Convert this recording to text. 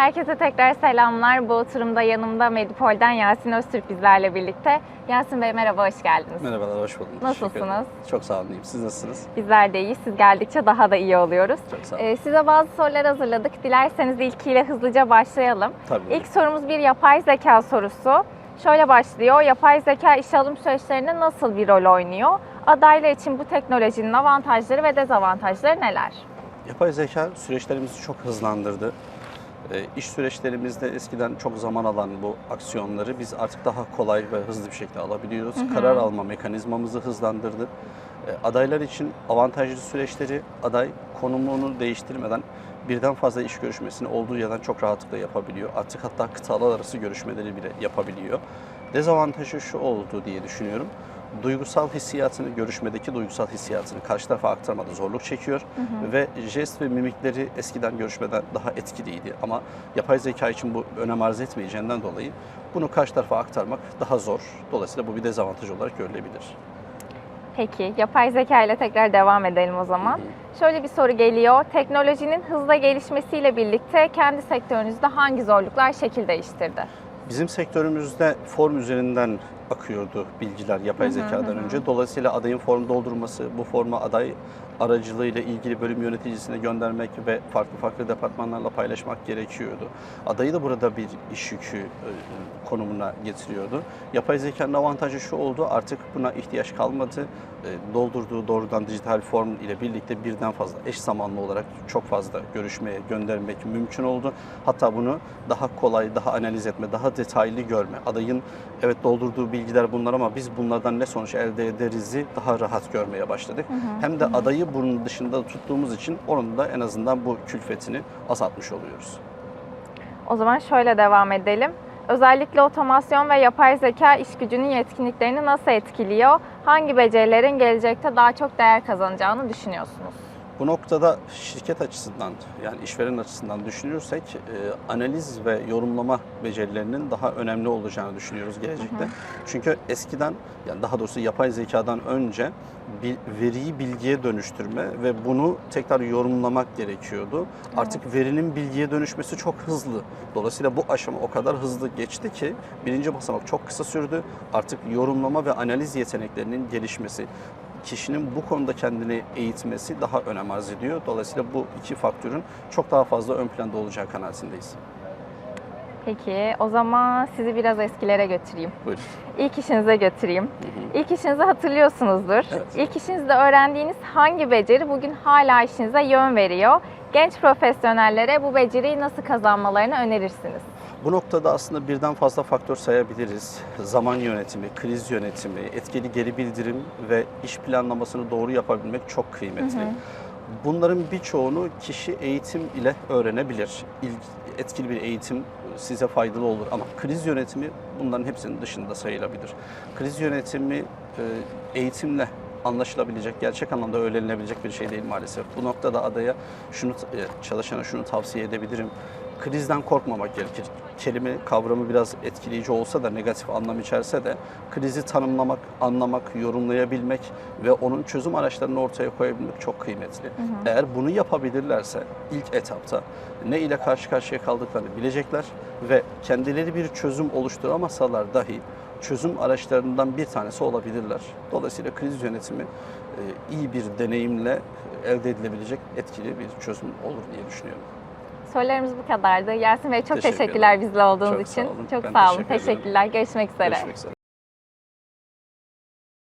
Herkese tekrar selamlar. Bu oturumda yanımda Medipol'den Yasin Öztürk bizlerle birlikte. Yasin Bey merhaba, hoş geldiniz. Merhabalar, hoş buldum. Nasılsınız? Çok sağ olun, iyiyim. Siz nasılsınız? Bizler de iyi, siz geldikçe daha da iyi oluyoruz. Çok sağ olun. Ee, size bazı sorular hazırladık. Dilerseniz ilkiyle hızlıca başlayalım. Tabii. İlk sorumuz bir yapay zeka sorusu. Şöyle başlıyor. Yapay zeka işe alım süreçlerinde nasıl bir rol oynuyor? Adaylar için bu teknolojinin avantajları ve dezavantajları neler? Yapay zeka süreçlerimizi çok hızlandırdı. E, iş süreçlerimizde eskiden çok zaman alan bu aksiyonları biz artık daha kolay ve hızlı bir şekilde alabiliyoruz. Karar alma mekanizmamızı hızlandırdı. E, adaylar için avantajlı süreçleri aday konumunu değiştirmeden birden fazla iş görüşmesini olduğu yerden çok rahatlıkla yapabiliyor. Artık hatta kıtalar arası görüşmeleri bile yapabiliyor. Dezavantajı şu oldu diye düşünüyorum. Duygusal hissiyatını, görüşmedeki duygusal hissiyatını karşı tarafa aktarmada zorluk çekiyor ve jest ve mimikleri eskiden görüşmeden daha etkiliydi. Ama yapay zeka için bu önem arz etmeyeceğinden dolayı bunu karşı tarafa aktarmak daha zor. Dolayısıyla bu bir dezavantaj olarak görülebilir. Peki, yapay zeka ile tekrar devam edelim o zaman. Şöyle bir soru geliyor. Teknolojinin hızla gelişmesiyle birlikte kendi sektörünüzde hangi zorluklar şekil değiştirdi? Bizim sektörümüzde form üzerinden akıyordu bilgiler yapay zekadan önce. Dolayısıyla adayın form doldurması, bu formu aday aracılığıyla ilgili bölüm yöneticisine göndermek ve farklı farklı departmanlarla paylaşmak gerekiyordu. Adayı da burada bir iş yükü e, konumuna getiriyordu. Yapay zekanın avantajı şu oldu, artık buna ihtiyaç kalmadı. E, Doldurduğu doğrudan dijital form ile birlikte birden fazla eş zamanlı olarak çok fazla görüşmeye göndermek mümkün oldu. Hatta bunu daha kolay, daha analiz etme, daha detaylı görme. Adayın evet doldurduğu bilgiler bunlar ama biz bunlardan ne sonuç elde ederizi daha rahat görmeye başladık. Hem de adayı bunun dışında tuttuğumuz için onun da en azından bu külfetini azaltmış oluyoruz. O zaman şöyle devam edelim. Özellikle otomasyon ve yapay zeka iş gücünün yetkinliklerini nasıl etkiliyor? Hangi becerilerin gelecekte daha çok değer kazanacağını düşünüyorsunuz? Bu noktada şirket açısından yani işveren açısından düşünürsek e, analiz ve yorumlama becerilerinin daha önemli olacağını düşünüyoruz gelecekte. Çünkü eskiden yani daha doğrusu yapay zekadan önce bir veriyi bilgiye dönüştürme ve bunu tekrar yorumlamak gerekiyordu. Artık verinin bilgiye dönüşmesi çok hızlı. Dolayısıyla bu aşama o kadar hızlı geçti ki birinci basamak çok kısa sürdü. Artık yorumlama ve analiz yeteneklerinin gelişmesi kişinin bu konuda kendini eğitmesi daha önem arz ediyor. Dolayısıyla bu iki faktörün çok daha fazla ön planda olacağı kanaatindeyiz. Peki o zaman sizi biraz eskilere götüreyim. Buyurun. İlk işinize götüreyim. İlk işinizi hatırlıyorsunuzdur. Evet. İlk işinizde öğrendiğiniz hangi beceri bugün hala işinize yön veriyor? Genç profesyonellere bu beceriyi nasıl kazanmalarını önerirsiniz? Bu noktada aslında birden fazla faktör sayabiliriz. Zaman yönetimi, kriz yönetimi, etkili geri bildirim ve iş planlamasını doğru yapabilmek çok kıymetli. Bunların birçoğunu kişi eğitim ile öğrenebilir. İlk, etkili bir eğitim size faydalı olur ama kriz yönetimi bunların hepsinin dışında sayılabilir. Kriz yönetimi e, eğitimle anlaşılabilecek, gerçek anlamda öğrenilebilecek bir şey değil maalesef. Bu noktada adaya şunu e, çalışana şunu tavsiye edebilirim. Krizden korkmamak gerekir. Kelime kavramı biraz etkileyici olsa da negatif anlam içerse de krizi tanımlamak, anlamak, yorumlayabilmek ve onun çözüm araçlarını ortaya koyabilmek çok kıymetli. Eğer bunu yapabilirlerse ilk etapta ne ile karşı karşıya kaldıklarını bilecekler ve kendileri bir çözüm oluşturamasalar dahi çözüm araçlarından bir tanesi olabilirler. Dolayısıyla kriz yönetimi e, iyi bir deneyimle elde edilebilecek etkili bir çözüm olur diye düşünüyorum. Sorularımız bu kadardı. Yasin Bey çok Teşekkür teşekkürler bizle olduğunuz Çok sağ için. olun. Çok Ben sağ olun. teşekkür. Teşekkürler. Görüşmek üzere. Görüşmek üzere.